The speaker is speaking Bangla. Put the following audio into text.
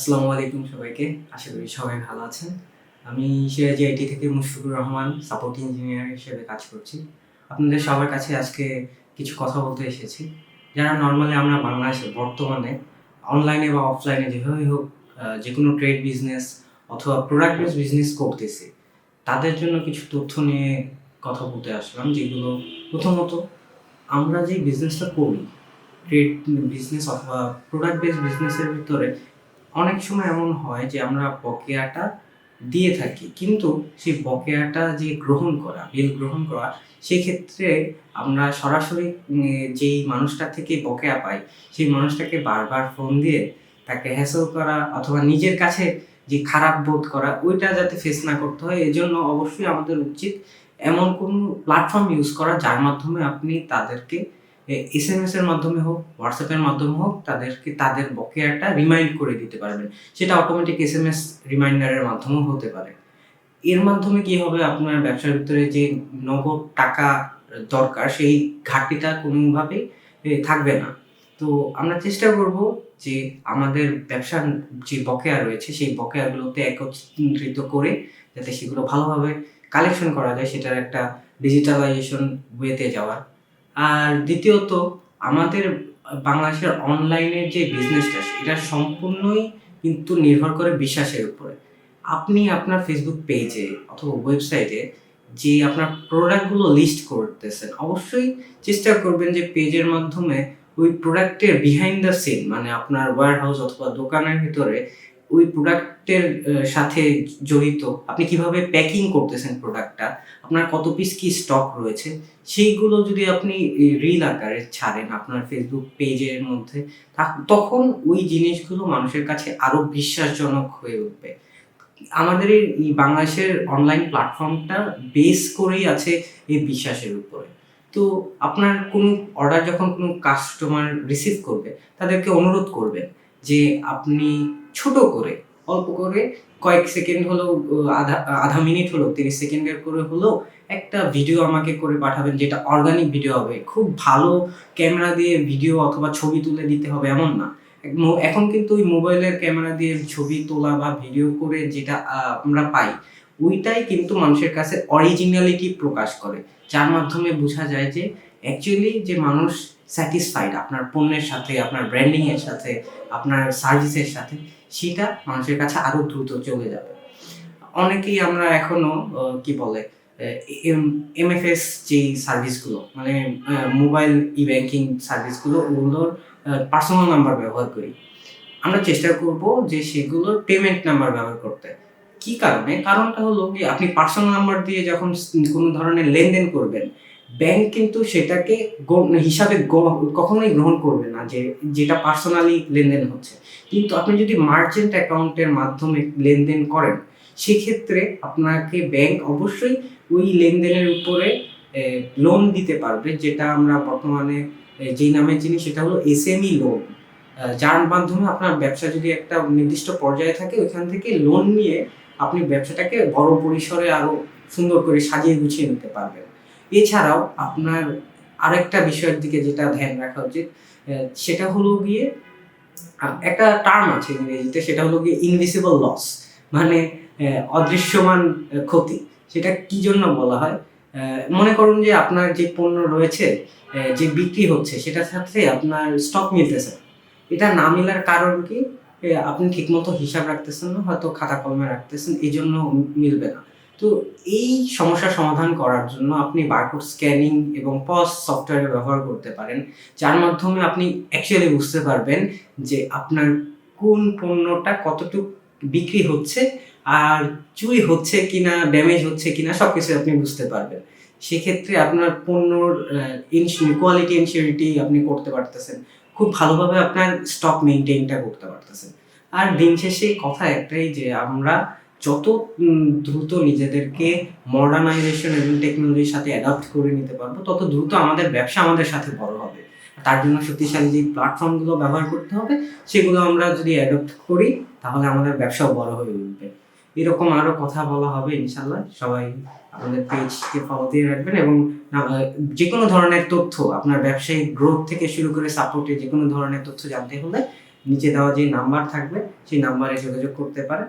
আসসালামু আলাইকুম সবাইকে। আশা করি সবাই ভালো আছেন। আমি সিরাজি আইটি থেকে মুশফিকুর রহমান, সাপোর্ট ইঞ্জিনিয়ার হিসেবে কাজ করছি। আপনাদের সবার কাছে আজকে কিছু কথা বলতে এসেছি। যারা নর্মালি আমরা বাংলাদেশে, বর্তমানে অনলাইনে বা অফলাইনে যেভাবেই হোক যে কোনো ট্রেড বিজনেস অথবা প্রোডাক্ট বেস বিজনেস করতেছি, তাদের জন্য কিছু তথ্য নিয়ে কথা বলতে আসলাম, যেগুলো প্রথমত আমরা যে বিজনেসটা করি, ট্রেড বিজনেস অথবা প্রোডাক্ট বেস বিজনেসের ভিতরে অনেক সময় এমন হয় যে আমরা বকেয়াটা দিয়ে থাকি, কিন্তু সেই বকেয়াটা যে গ্রহণ করা, বিল গ্রহণ করা, সেক্ষেত্রে আমরা সরাসরি যেই মানুষটা থেকে বকেয়া পাই, সেই মানুষটাকে বারবার ফোন দিয়ে তাকে হ্যাসল করা অথবা নিজের কাছে যে খারাপ বোধ করা, ওইটা যাতে ফেস না করতে হয়, এজন্য অবশ্যই আমাদের উচিত এমন কোনো প্ল্যাটফর্ম ইউজ করা, যার মাধ্যমে আপনি তাদেরকে এস এম এস এর মাধ্যমে হোক হোয়াটসঅ্যাপের মাধ্যমে হোক তাদেরকে তাদের বকেয়াটা রিমাইন্ড করে দিতে পারবেন। সেটা অটোমেটিক এস এম এস রিমাইন্ডারের মাধ্যমেও হতে পারে। এর মাধ্যমে কি হবে? আপনার ব্যবসার ভিতরে যে নগদ টাকা দরকার সেই ঘাটতিটা কোনোভাবেই এ, থাকবে না। তো আমরা চেষ্টা করব যে আমাদের ব্যবসার যে বকেয়া রয়েছে সেই বকেয়াগুলোতে একত্রিত করে যাতে সেগুলো ভালোভাবে কালেকশন করা যায় সেটার একটা ডিজিটালাইজেশন ওয়েতে যাওয়া আর দ্বিতীয়ত, আমাদের বাংলাদেশের অনলাইনের যে বিজনেসটা এটা সম্পূর্ণই কিন্তু নির্ভর করে বিশ্বাসের উপরে। আপনি আপনার ফেসবুক পেজে অথবা ওয়েবসাইটে যে আপনার প্রোডাক্টগুলো লিস্ট করতেছেন, অবশ্যই চেষ্টা করবেন যে পেজের মাধ্যমে ওই প্রোডাক্টের বিহাইন্ড দ্য সিন মানে আপনার ওয়্যার হাউস অথবা দোকানের ভিতরে ওই প্রোডাক্টের সাথে জড়িত। আপনি কীভাবে প্যাকিং করতেছেন প্রোডাক্টটা আপনার কত পিস কি স্টক রয়েছে? সেইগুলো যদি আপনি রিল আকারে ছাড়েন আপনার ফেসবুক পেজের মধ্যে তখন ওই জিনিসগুলো মানুষের কাছে আরও বিশ্বাসজনক হয়ে উঠবে। আমাদের এই বাংলাদেশের অনলাইন প্ল্যাটফর্মটা বেস করেই আছে এই বিশ্বাসের উপরে। তো আপনার কোনো অর্ডার যখন কোনো কাস্টমার রিসিভ করবে, তাদেরকে অনুরোধ করবেন। যে আপনি ছোট করে, অল্প করে কয়েক সেকেন্ড হলেও আধা আধা মিনিট হলো তিরিশ সেকেন্ডের করে হলেও একটা ভিডিও আমাকে করে পাঠাবেন যেটা অর্গানিক ভিডিও হবে। খুব ভালো ক্যামেরা দিয়ে ভিডিও অথবা ছবি তুলে দিতে হবে এমন না। এখন কিন্তু ওই মোবাইলের ক্যামেরা দিয়ে ছবি তোলা বা ভিডিও করে যেটা আমরা পাই, ওইটাই কিন্তু মানুষের কাছে অরিজিনালিটি প্রকাশ করে। যার মাধ্যমে বোঝা যায় যে অ্যাকচুয়ালি যে মানুষ স্যাটিসফাইড আপনার পণ্যের সাথে আপনার ব্র্যান্ডিংয়ের সাথে আপনার সার্ভিসের সাথে সেটা মানুষের কাছে আরও দ্রুত চলে যাবে। অনেকেই আমরা এখনও আহ, কি বলে এমএফএস যে সার্ভিসগুলো মানে মোবাইল ই ব্যাংকিং সার্ভিসগুলো ওগুলোর পার্সোনাল নাম্বার ব্যবহার করি। আমরা চেষ্টা করব যে সেগুলোর পেমেন্ট নাম্বার ব্যবহার করতে। কি কারণে? কারণটা হলো কি আপনি পার্সোনাল নাম্বার দিয়ে যখন কোনো ধরনের লেনদেন করবেন ব্যাংক কিন্তু সেটাকে হিসাবে কখনোই গ্রহণ করবে না যে, যেটা পার্সোনালি লেনদেন হচ্ছে। কিন্তু আপনি যদি মার্চেন্ট অ্যাকাউন্টের মাধ্যমে লেনদেন করেন, সেক্ষেত্রে আপনাকে ব্যাংক অবশ্যই ওই লেনদেনের উপরে লোন দিতে পারবে, যেটা আমরা বর্তমানে যেই নামে চিনি সেটা হলো এসএমই লোন যার মাধ্যমে আপনার ব্যবসা যদি একটা নির্দিষ্ট পর্যায়ে থাকে, ওইখান থেকে লোন নিয়ে আপনি ব্যবসাটাকে বড় পরিসরে আরও সুন্দর করে সাজিয়ে গুছিয়ে নিতে পারবেন। এছাড়াও আপনার আরেকটা বিষয়ের দিকে যেটা ধ্যান রাখা উচিত সেটা হলো গিয়ে একটা টার্ম আছে ইংরেজিতে, সেটা হলো গিয়ে ইনভিসিবল লস মানে অদৃশ্যমান ক্ষতি। সেটা কি জন্য বলা হয়? মনে করুন যে আপনার যে পণ্য রয়েছে যে বিক্রি হচ্ছে, সেটার সাথে আপনার স্টক মিলতেছে এটা না মেলার কারণ কি? আপনি ঠিকমতো হিসাব রাখতেছেন না, হয়তো খাতা কলমে রাখতেছেন এই জন্য মিলবে না। তো এই সমস্যার সমাধান করার জন্য আপনি বারকোড স্ক্যানিং এবং পস সফটওয়্যার ব্যবহার করতে পারেন, যার মাধ্যমে আপনি অ্যাকচুয়ালি বুঝতে পারবেন যে আপনার কোন পণ্যটা কতটুকু বিক্রি হচ্ছে আর চুরি হচ্ছে কিনা ড্যামেজ হচ্ছে কিনা সব কিছু আপনি বুঝতে পারবেন। সেক্ষেত্রে আপনার পণ্যর কোয়ালিটি ইনসিউরিটি আপনি করতে পারতেছেন। খুব ভালোভাবে আপনার স্টক মেনটেনটা করতে পারতেছেন। আর দিন শেষে কথা একটাই যে আমরা যত দ্রুত নিজেদেরকে মডার্নাইজেশন এবং টেকনোলজির সাথে অ্যাডাপ্ট করে নিতে পারব, তত দ্রুত আমাদের ব্যবসা আমাদের সাথে বড় হবে। তার জন্য শক্তিশালী যে প্ল্যাটফর্মগুলো ব্যবহার করতে হবে, সেগুলো আমরা যদি অ্যাডপ্ট করি, তাহলে আমাদের ব্যবসাও বড় হয়ে উঠবে। এরকম আরও কথা বলা হবে ইনশাল্লাহ সবাই আমাদের পেজকে ফলো দিয়ে রাখবেন এবং যে কোনো ধরনের তথ্য, আপনার ব্যবসায়িক গ্রোথ থেকে শুরু করে সাপোর্টে যে কোনো ধরনের তথ্য জানতে হলে নিচে দেওয়া যে নাম্বার থাকবে, সেই নাম্বারে যোগাযোগ করতে পারেন।